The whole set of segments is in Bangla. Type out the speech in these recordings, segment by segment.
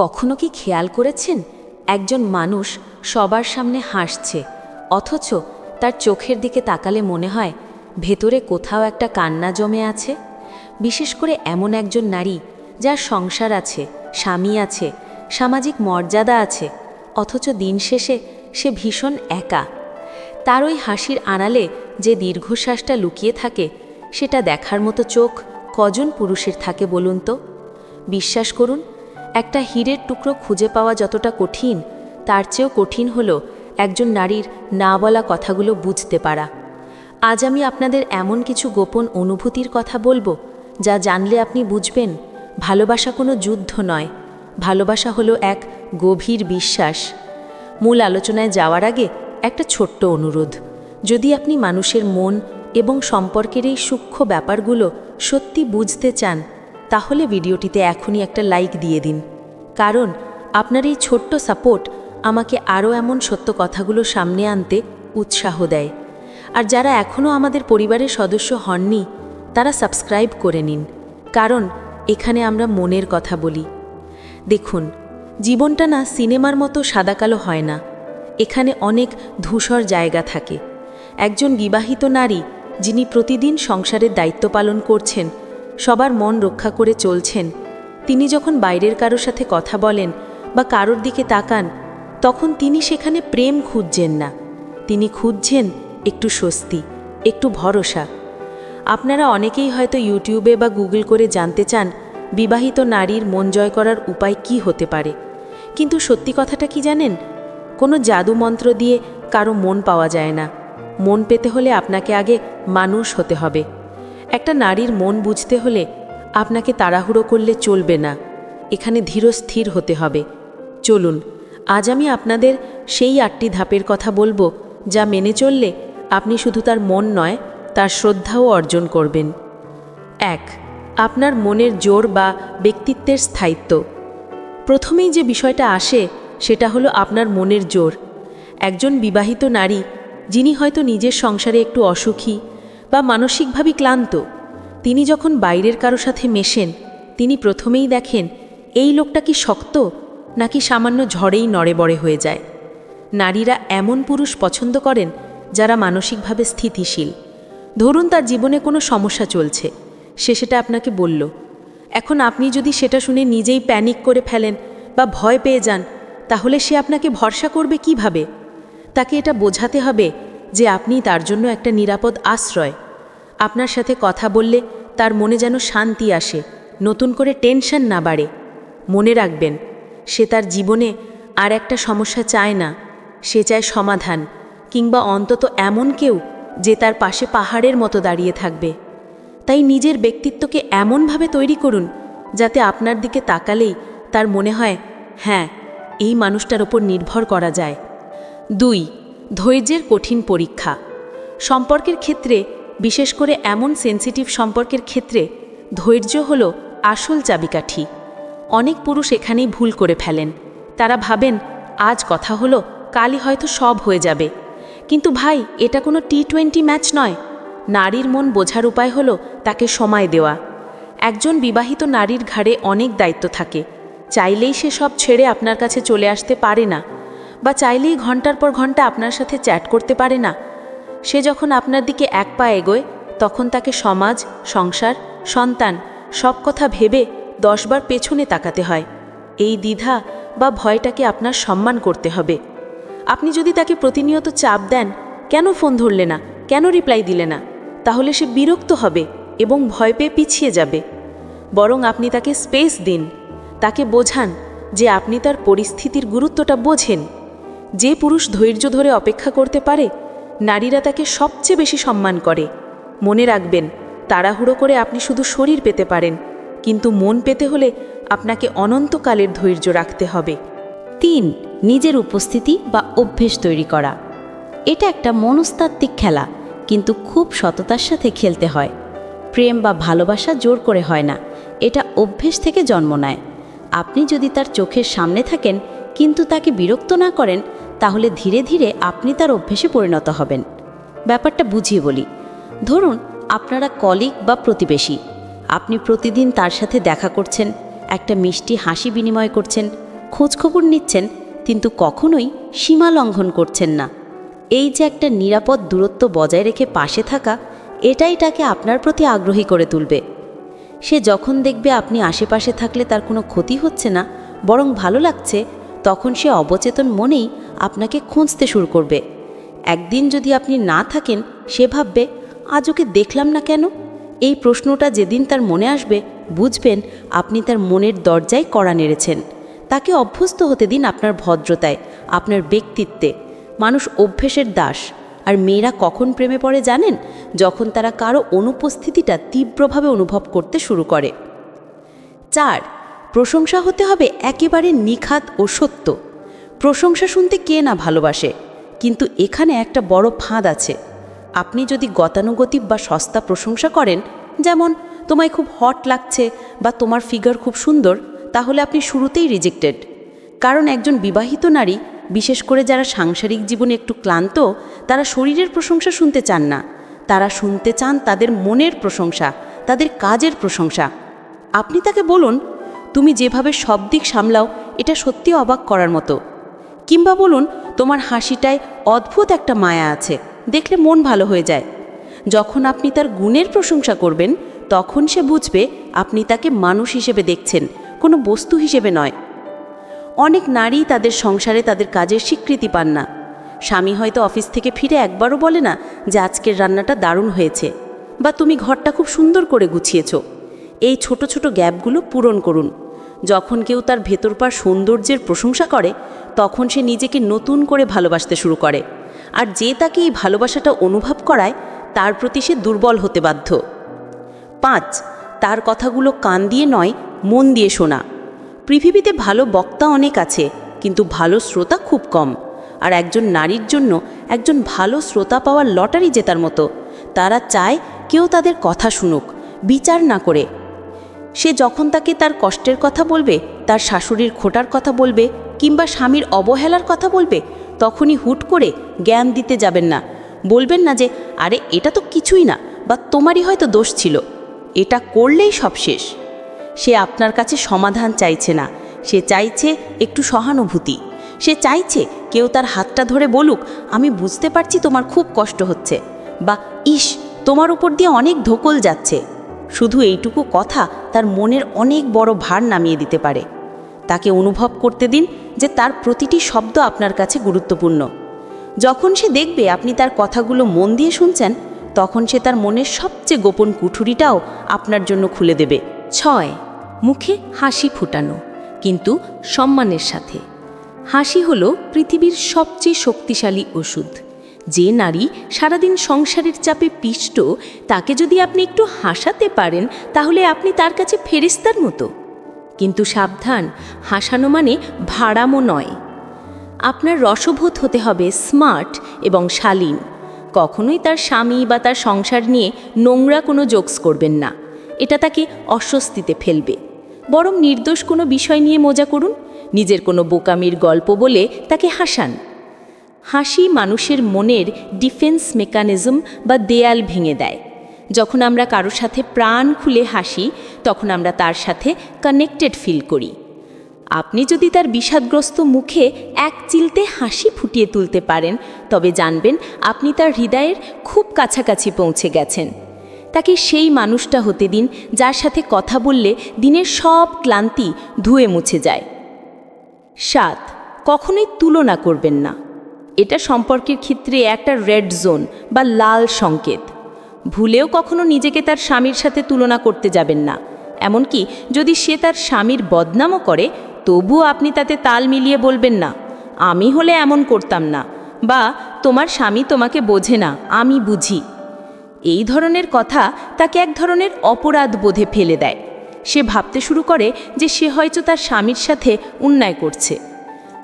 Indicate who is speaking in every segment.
Speaker 1: কখনো কি খেয়াল করেছেন? একজন মানুষ সবার সামনে হাসছে, অথচ তার চোখের দিকে তাকালে মনে হয় ভেতরে কোথাও একটা কান্না জমে আছে। বিশেষ করে এমন একজন নারী যার সংসার আছে, স্বামী আছে, সামাজিক মর্যাদা আছে, অথচ দিন শেষে সে ভীষণ একা। তার ওই হাসির আড়ালে যে দীর্ঘশ্বাসটা লুকিয়ে থাকে, সেটা দেখার মতো চোখ কজন পুরুষের থাকে বলুন তো? বিশ্বাস করুন একটা হীরের টুকরো খুঁজে পাওয়া যতটা কঠিন, তার চেয়েও কঠিন হলো একজন নারীর না বলা কথাগুলো বুঝতে পারা। আজ আমি আপনাদের এমন কিছু গোপন অনুভূতির কথা বলব, যা জানলে আপনি বুঝবেন, ভালোবাসা কোনো যুদ্ধ নয়, ভালোবাসা হলো এক গভীর বিশ্বাস। মূল আলোচনায় যাওয়ার আগে একটা ছোট্ট অনুরোধ, যদি আপনি মানুষের মন এবং সম্পর্কের এই সূক্ষ্ম ব্যাপারগুলো সত্যি বুঝতে চান তাহলে ভিডিওটিতে এখনই একটা লাইক দিয়ে দিন। কারণ, আপনার এই ছোট্ট সাপোর্ট আমাকে আরও এমন সত্য কথাগুলো সামনে আনতে উৎসাহ দেয়। আর যারা এখনও আমাদের পরিবারের সদস্য হননি, তারা সাবস্ক্রাইব করে নিন। কারণ, এখানে আমরা মনের কথা বলি। দেখুন, জীবনটা না সিনেমার মতো সাদাকালো হয় না। এখানে অনেক ধূসর জায়গা থাকে। একজন বিবাহিত নারী, যিনি প্রতিদিন সংসারের দায়িত্ব পালন করছেন সবার মন রক্ষা করে চলছেন। তিনি যখন বাইরের কারোর সাথে কথা বলেন বা কারোর দিকে তাকান, তখন তিনি সেখানে প্রেম খুঁজছেন না। তিনি খুঁজছেন একটু স্বস্তি, একটু ভরসা। আপনারা অনেকেই হয়তো ইউটিউবে বা গুগল করে জানতে চান, বিবাহিত নারীর মন জয় করার উপায় কি হতে পারে। কিন্তু সত্যি কথাটা কি জানেন? কোনো জাদু মন্ত্র দিয়ে কারও মন পাওয়া যায় না। মন পেতে হলে আপনাকে আগে মানুষ হতে হবে। একটা নারীর মন বুঝতে হলে আপনাকে তাড়াহুড়ো করলে চলবে না। এখানে ধীরস্থির হতে হবে। চলুন, আজ আমি আপনাদের সেই আটটি ধাপের কথা বলব যা মেনে চললে আপনি শুধু তার মন নয়, তার শ্রদ্ধাও অর্জন করবেন। এক, আপনার মনের জোর বা ব্যক্তিত্বের স্থায়িত্ব। প্রথমেই যে বিষয়টা আসে, সেটা হলো আপনার মনের জোর। একজন বিবাহিত নারী, যিনি হয়তো নিজের সংসারে একটু অসুখী বা মানসিকভাবে ক্লান্ত, তিনি যখন বাইরের কারও সাথে মেশেন, তিনি প্রথমেই দেখেন, এই লোকটা কি শক্ত, নাকি সামান্য ঝড়েই নড়ে বড়ে হয়ে যায়। নারীরা এমন পুরুষ পছন্দ করেন, যারা মানসিকভাবে স্থিতিশীল। ধরুন তার জীবনে কোনো সমস্যা চলছে, সে সেটা আপনাকে বলল, এখন আপনি যদি সেটা শুনে নিজেই প্যানিক করে ফেলেন বা ভয় পেয়ে যান, তাহলে সে আপনাকে ভরসা করবে কীভাবে? তাকে এটা বোঝাতে হবে যে আপনি তার জন্য একটা নিরাপদ আশ্রয়। আপনার সাথে কথা বললে তার মনে যেন শান্তি আসে, নতুন করে টেনশন না বাড়ে। মনে রাখবেন, সে তার জীবনে আর একটা সমস্যা চায় না, সে চায় সমাধান, কিংবা অন্তত এমন কেউ যে তার পাশে পাহাড়ের মতো দাঁড়িয়ে থাকবে। তাই নিজের ব্যক্তিত্বকে এমনভাবে তৈরি করুন, যাতে আপনার দিকে তাকালেই তার মনে হয় হ্যাঁ এই মানুষটার ওপর নির্ভর করা যায়। দুই ধৈর্যের কঠিন পরীক্ষা। সম্পর্কের ক্ষেত্রে, বিশেষ করে এমন সেন্সিটিভ সম্পর্কের ক্ষেত্রে, ধৈর্য হল আসল চাবিকাঠি। অনেক পুরুষ এখানেই ভুল করে ফেলেন। তারা ভাবেন, আজ কথা হলো, কালই হয়তো সব হয়ে যাবে। কিন্তু ভাই, এটা কোনো টি টোয়েন্টি ম্যাচ নয়। নারীর মন বোঝার উপায় হলো তাকে সময় দেওয়া। একজন বিবাহিত নারীর ঘাড়ে অনেক দায়িত্ব থাকে। চাইলেই সে সব ছেড়ে আপনার কাছে চলে আসতে পারে না। বা চাইলেই ঘণ্টার পর ঘণ্টা আপনার সাথে চ্যাট করতে পারে না। সে যখন আপনার দিকে এক পা এগোয়, তখন তাকে সমাজ, সংসার, সন্তান সব কথা ভেবে দশবার পেছনে তাকাতে হয়। এই দ্বিধা বা ভয়টাকে আপনার সম্মান করতে হবে। আপনি যদি তাকে প্রতিনিয়ত চাপ দেন, কেন ফোন ধরলে না? কেন রিপ্লাই দিলে না? তাহলে সে বিরক্ত হবে এবং ভয় পেয়ে পিছিয়ে যাবে। বরং আপনি তাকে স্পেস দিন। তাকে বোঝান যে আপনি তার পরিস্থিতির গুরুত্বটা বোঝেন। যে পুরুষ ধৈর্য ধরে অপেক্ষা করতে পারে, নারীরা তাকে সবচেয়ে বেশি সম্মান করে। মনে রাখবেন, তাড়াহুড়ো করে আপনি শুধু শরীর পেতে পারেন, কিন্তু মন পেতে হলে আপনাকে অনন্তকালের ধৈর্য রাখতে হবে।
Speaker 2: তিন, নিজের উপস্থিতি বা অভ্যেস তৈরি করা। এটা একটা মনস্তাত্ত্বিক খেলা, কিন্তু খুব সততার সাথে খেলতে হয়। প্রেম বা ভালোবাসা জোর করে হয় না, এটা অভ্যেস থেকে জন্ম নেয়। আপনি যদি তার চোখের সামনে থাকেন কিন্তু তাকে বিরক্ত না করেন, তাহলে ধীরে ধীরে আপনি তার অভ্যেসে পরিণত হবেন। ব্যাপারটা বুঝিয়ে বলি। ধরুন, আপনারা কলিগ বা প্রতিবেশী। আপনি প্রতিদিন তার সাথে দেখা করছেন, একটা মিষ্টি হাসি বিনিময় করছেন, খোঁজখবর নিচ্ছেন, কিন্তু কখনোই সীমা লঙ্ঘন করছেন না। এই যে একটা নিরাপদ দূরত্ব বজায় রেখে পাশে থাকা, এটাই তাকে আপনার প্রতি আগ্রহী করে তুলবে। সে যখন দেখবে আপনি আশেপাশে থাকলে তার কোনো ক্ষতি হচ্ছে না, বরং ভালো লাগছে তখন সে অবচেতন মনেই আপনাকে খুঁজতে শুরু করবে। একদিন যদি আপনি না থাকেন, সে ভাববে, আজ ওকে দেখলাম না কেন? এই প্রশ্নটা যেদিন তার মনে আসবে, বুঝবেন আপনি তার মনের দরজায় কড়া নেড়েছেন। তাকে অভ্যস্ত হতে দিন আপনার ভদ্রতায়, আপনার ব্যক্তিত্বে। মানুষ অভ্যেসের দাস। আর মেয়েরা কখন প্রেমে পড়ে জানেন? যখন তারা কারও অনুপস্থিতিটা তীব্রভাবে অনুভব করতে শুরু করে। চার প্রশংসা হতে হবে একেবারে নিখাত ও সত্য। প্রশংসা শুনতে কে না ভালোবাসে, কিন্তু এখানে একটা বড় ফাঁদ আছে। আপনি যদি গতানুগতিক বা সস্তা প্রশংসা করেন, যেমন, তোমায় খুব হট লাগছে বা তোমার ফিগার খুব সুন্দর তাহলে আপনি শুরুতেই রিজেক্টেড। কারণ একজন বিবাহিত নারী, বিশেষ করে যারা সাংসারিক জীবনে একটু ক্লান্ত, তারা শরীরের প্রশংসা শুনতে চান না। তারা শুনতে চান তাদের মনের প্রশংসা, তাদের কাজের প্রশংসা। আপনি তাকে বলুন তুমি যেভাবে সব দিক সামলাও, এটা সত্যি অবাক করার মতো। কিংবা বলুন, তোমার হাসিটায় অদ্ভুত একটা মায়া আছে, দেখলে মন ভালো হয়ে যায়। যখন আপনি তার গুণের প্রশংসা করবেন, তখন সে বুঝবে আপনি তাকে মানুষ হিসেবে দেখছেন, কোনো বস্তু হিসেবে নয়। অনেক নারী তাদের সংসারে তাদের কাজের স্বীকৃতি পান না। স্বামী হয়তো অফিস থেকে ফিরে একবারও বলে না যে আজকের রান্নাটা দারুণ হয়েছে, বা তুমি ঘরটা খুব সুন্দর করে গুছিয়েছ। এই ছোট ছোট গ্যাপগুলো পূরণ করুন। যখন কেউ তার ভেতরপার সৌন্দর্যের প্রশংসা করে, তখন সে নিজেকে নতুন করে ভালোবাসতে শুরু করে। আর যে তাকে এই ভালোবাসাটা অনুভব করায়, তার প্রতি সে দুর্বল হতে বাধ্য। পাঁচ, তার কথাগুলো কান দিয়ে নয়, মন দিয়ে শোনা। পৃথিবীতে ভালো বক্তা অনেক আছে, কিন্তু ভালো শ্রোতা খুব কম। আর একজন নারীর জন্য একজন ভালো শ্রোতা পাওয়ার লটারি জেতার মতো। তারা চায় কেউ তাদের কথা শুনুক, বিচার না করে সে যখন তাকে তার কষ্টের কথা বলবে, তার শাশুড়ির খোটার কথা বলবে, কিংবা স্বামীর অবহেলার কথা বলবে, তখনই হুট করে জ্ঞান দিতে যাবেন না। বলবেন না যে, আরে, এটা তো কিছুই না, বা তোমারই হয়তো দোষ ছিল। এটা করলেই সব শেষ। সে আপনার কাছে সমাধান চাইছে না। সে চাইছে একটু সহানুভূতি। সে চাইছে কেউ তার হাতটা ধরে বলুক, আমি বুঝতে পারছি তোমার খুব কষ্ট হচ্ছে। বা, ইস, তোমার উপর দিয়ে অনেক ধোকল যাচ্ছে। শুধু এইটুকু কথা তার মনের অনেক বড় ভার নামিয়ে দিতে পারে। তাকে অনুভব করতে দিন যে তার প্রতিটি শব্দ আপনার কাছে গুরুত্বপূর্ণ। যখন সে দেখবে আপনি তার কথাগুলো মন দিয়ে শুনছেন, তখন সে তার মনের সবচেয়ে গোপন কুঠুরিটাও আপনার জন্য খুলে দেবে।
Speaker 1: ছয়, মুখে হাসি ফুটানো, কিন্তু সম্মানের সাথে। হাসি হলো পৃথিবীর সবচেয়ে শক্তিশালী ওষুধ। যে নারী সারাদিন সংসারের চাপে পিষ্ট, তাকে যদি আপনি একটু হাসাতে পারেন, তাহলে আপনি তার কাছে ফেরিস্তার মতো। কিন্তু সাবধান, হাসানো মানে ভাড়ামো নয়। আপনার রসবোধ হতে হবে স্মার্ট এবং শালীন। কখনোই তার স্বামী বা তার সংসার নিয়ে নোংরা কোনো জোকস করবেন না। এটা তাকে অস্বস্তিতে ফেলবে। বরং নির্দোষ কোনো বিষয় নিয়ে মজা করুন, নিজের কোনো বোকামির গল্প বলে তাকে হাসান। হাসি মানুষের মনের ডিফেন্স মেকানিজম বা দেয়াল ভেঙে দেয়। যখন আমরা কারোর সাথে প্রাণ খুলে হাসি, তখন আমরা তার সাথে কানেক্টেড ফিল করি। আপনি যদি তার বিষাদগ্রস্ত মুখে এক চিলতে হাসি ফুটিয়ে তুলতে পারেন, তবে জানবেন আপনি তার হৃদয়ের খুব কাছাকাছি পৌঁছে গেছেন। তাকে সেই মানুষটা হতে দিন যার সাথে কথা বললে দিনের সব ক্লান্তি ধুয়ে মুছে যায়। সাত, কখনোই তুলনা করবেন না। এটা সম্পর্কের ক্ষেত্রে একটা রেড জোন বা লাল সংকেত। ভুলেও কখনো নিজেকে তার স্বামীর সাথে তুলনা করতে যাবেন না। এমনকি যদি সে তার স্বামীর বদনামও করে, তবুও আপনি তাতে তাল মিলিয়ে বলবেন না, আমি হলে এমন করতাম না বা, তোমার স্বামী তোমাকে বোঝে না, আমি বুঝি। এই ধরনের কথা তাকে এক ধরনের অপরাধ বোধে ফেলে দেয়। সে ভাবতে শুরু করে যে সে হয়তো তার স্বামীর সাথে অন্যায় করছে।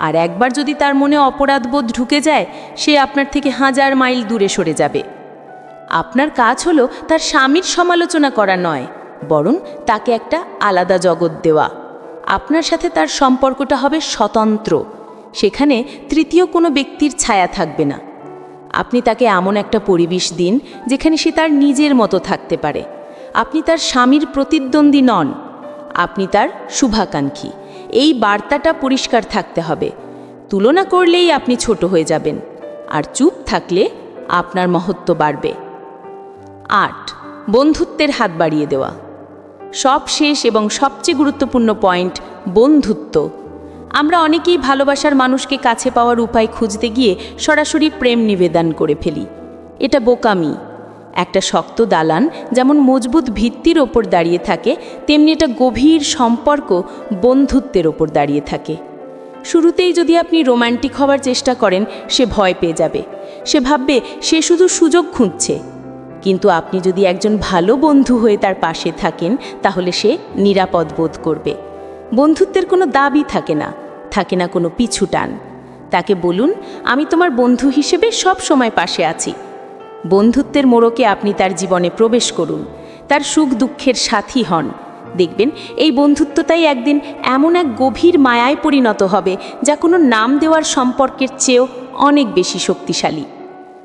Speaker 1: আর একবার যদি তার মনে অপরাধবোধ ঢুকে যায়, সে আপনার থেকে হাজার মাইল দূরে সরে যাবে। আপনার কাজ হলো তার স্বামীর সমালোচনা করা নয়, বরং তাকে একটা আলাদা জগৎ দেওয়া। আপনার সাথে তার সম্পর্কটা হবে স্বতন্ত্র। সেখানে তৃতীয় কোনো ব্যক্তির ছায়া থাকবে না। আপনি তাকে এমন একটা পরিবেশ দিন, যেখানে সে তার নিজের মতো থাকতে পারে। আপনি তার স্বামীর প্রতিদ্বন্দ্বী নন। আপনি তার শুভাকাঙ্ক্ষী। এই বার্তাটা পরিষ্কার থাকতে হবে। তুলনা করলেই আপনি ছোট হয়ে যাবেন, আর চুপ থাকলে আপনার মহত্ব বাড়বে। আট, বন্ধুত্বের হাত বাড়িয়ে দেওয়া। সব শেষ এবং সবচেয়ে গুরুত্বপূর্ণ পয়েন্ট, বন্ধুত্ব। আমরা অনেকেই ভালোবাসার মানুষকে কাছে পাওয়ার উপায় খুঁজতে গিয়ে সরাসরি প্রেম নিবেদন করে ফেলি। এটা বোকামি। একটা শক্ত দালান যেমন মজবুত ভিত্তির ওপর দাঁড়িয়ে থাকে, তেমনি একটা গভীর সম্পর্ক বন্ধুত্বের ওপর দাঁড়িয়ে থাকে। শুরুতেই যদি আপনি রোমান্টিক হওয়ার চেষ্টা করেন, সে ভয় পেয়ে যাবে। সে ভাববে, সে শুধু সুযোগ খুঁজছে। কিন্তু আপনি যদি একজন ভালো বন্ধু হয়ে তার পাশে থাকেন, তাহলে সে নিরাপদ বোধ করবে। বন্ধুত্বের কোনো দাবি থাকে না থাকে না কোনো পিছু টান। তাকে বলুন, আমি তোমার বন্ধু হিসেবে সব সময় পাশে আছি। বন্ধুত্বের মোড়কে আপনি তার জীবনে প্রবেশ করুন। তার সুখ দুঃখের সাথী হন। দেখবেন, এই বন্ধুত্বটাই একদিন এমন এক গভীর মায়ায় পরিণত হবে, যা কোনো নাম দেওয়ার সম্পর্কের চেয়েও অনেক বেশি শক্তিশালী।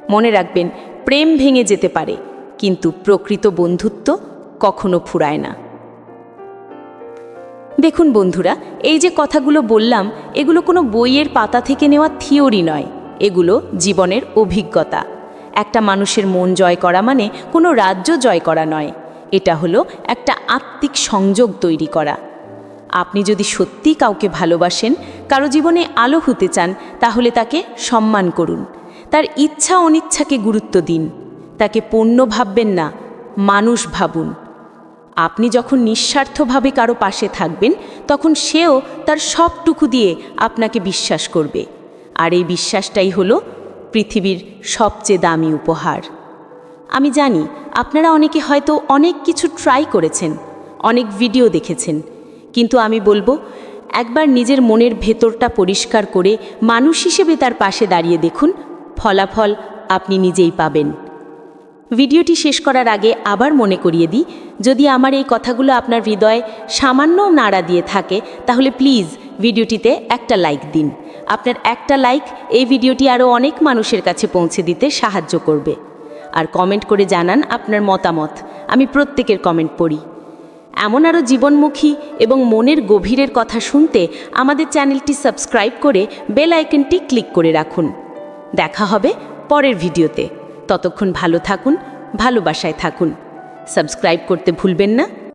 Speaker 1: মনে রাখবেন, প্রেম ভেঙে যেতে পারে, কিন্তু প্রকৃত বন্ধুত্ব কখনো ফুরায় না। দেখুন বন্ধুরা, এই যে কথাগুলো বললাম, এগুলো কোনো বইয়ের পাতা থেকে নেওয়া থিওরি নয়। এগুলো জীবনের অভিজ্ঞতা। একটা মানুষের মন জয় করা মানে কোনো রাজ্য জয় করা নয়। এটা হলো একটা আত্মিক সংযোগ তৈরি করা। আপনি যদি সত্যি কাউকে ভালোবাসেন, কারও জীবনে আলো হতে চান, তাহলে তাকে সম্মান করুন। তার ইচ্ছা অনিচ্ছাকে গুরুত্ব দিন। তাকে পণ্য ভাববেন না, মানুষ ভাবুন। আপনি যখন নিঃস্বার্থভাবে কারও পাশে থাকবেন, তখন সেও তার সবটুকু দিয়ে আপনাকে বিশ্বাস করবে। আর এই বিশ্বাসটাই হলো পৃথিবীর সবচেয়ে দামি উপহার। আমি জানি, আপনারা অনেকে হয়তো অনেক কিছু ট্রাই করেছেন, অনেক ভিডিও দেখেছেন, কিন্তু আমি বলব, একবার নিজের মনের ভেতরটা পরিষ্কার করে মানুষ হিসেবে তার পাশে দাঁড়িয়ে দেখুন, ফলাফল আপনি নিজেই পাবেন। ভিডিওটি শেষ করার আগে আবার মনে করিয়ে দিই, যদি আমার এই কথাগুলো আপনার হৃদয়ে সামান্য নাড়া দিয়ে থাকে, তাহলে প্লিজ ভিডিওটিতে একটা লাইক দিন। আপনার একটা লাইক এই ভিডিওটি আরও অনেক মানুষের কাছে পৌঁছে দিতে সাহায্য করবে। আর কমেন্ট করে জানান আপনার মতামত। আমি প্রত্যেকের কমেন্ট পড়ি। এমন আরও জীবনমুখী এবং মনের গভীরের কথা শুনতে আমাদের চ্যানেলটি সাবস্ক্রাইব করে বেল আইকনটি ক্লিক করে রাখুন। দেখা হবে পরের ভিডিওতে। ততক্ষণ ভালো থাকুন, ভালোবাসায় থাকুন। সাবস্ক্রাইব করতে ভুলবেন না।